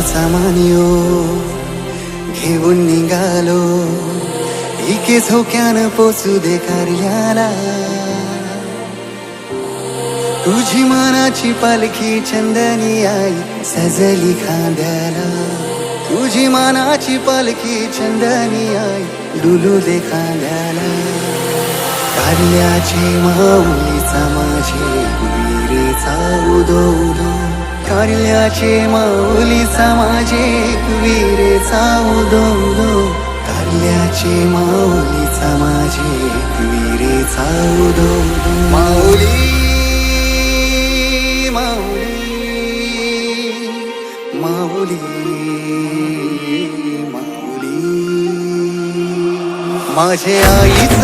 सामान्यो घेऊन निघालो. इके झोक्यानं पोचू दे कार्याला. तुझी मनाची पालखी चंदनी आई सजली खांद्याला. तुझी मनाची पालखी चंदनी आई डुलू दे खांद्याला. कार्याची माऊलीचा माझे विहिरीचा उदो उदो. कारल्याचे माऊली समाजे विहिरीचा उदो कारल्याचे माऊली माऊलीचा माझे विहिरीचा माऊली माऊली माऊली माऊली. माझे आईच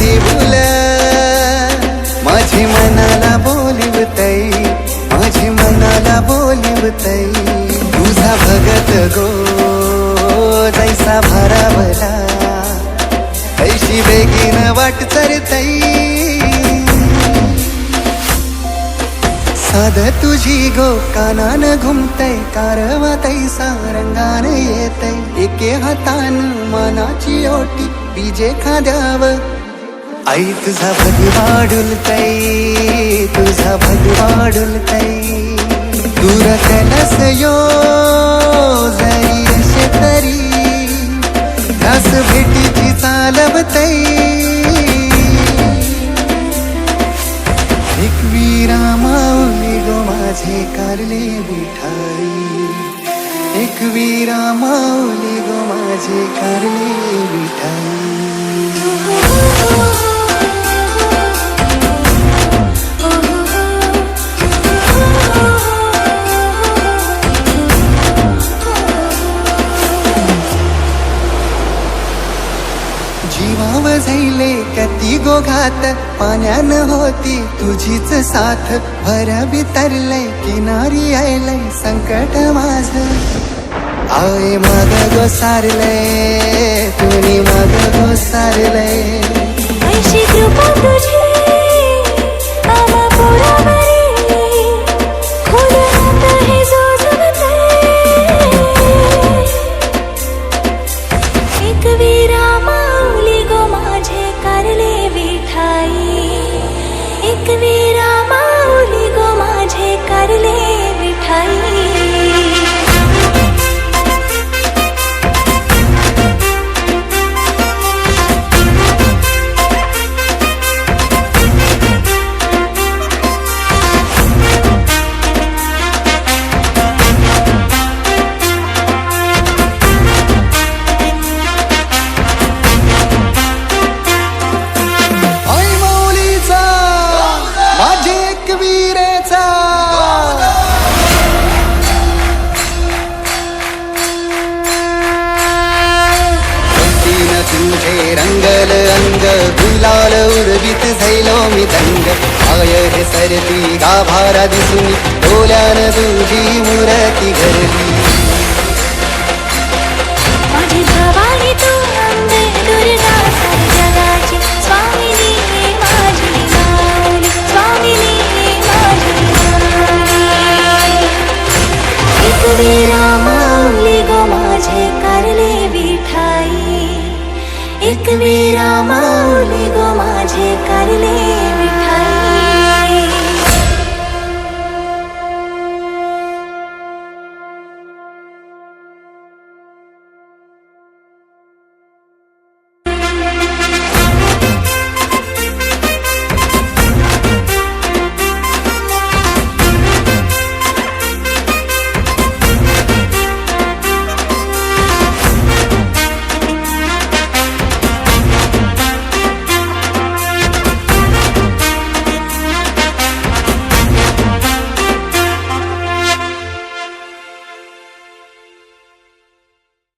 देऊल माझी मना मला मनाला तुझा भगत गो जैसा भरावला. ऐशी बेगीन वाट चरतई साध तुझी गो कानान घुमतय कारवा तैसा रंगान येतय एके हातान मनाची ओटी बीजे खाद्याव. आई तुझा भग डुलतय तुझा भग डुलतय दूर कलस यो जरी असे तरी। दास भेटीची चालवतय एकवीरा माऊली गो माझे कारले विठाई एकवीरा माऊली गो माझे कारले विठाई ती गोघात पाण्यान होती तुझीच साथ. भर बितरलय किनारी आयलय संकट माझ. आय माग गोसारलय तुनी माग गोसारलय गुलाल उडवीत झैलो मी दंग. आय हे सरती गाभारा दिसून डोल्यान तुझी मुरती घरली माझी भवानी तू अंबे दुर्गा जगाची. स्वामिनी माझी माऊली स्वामिनी माझी माऊली एक वीरा माऊली गो माझे विठाई. एक वीरा माऊली गो माझे कारले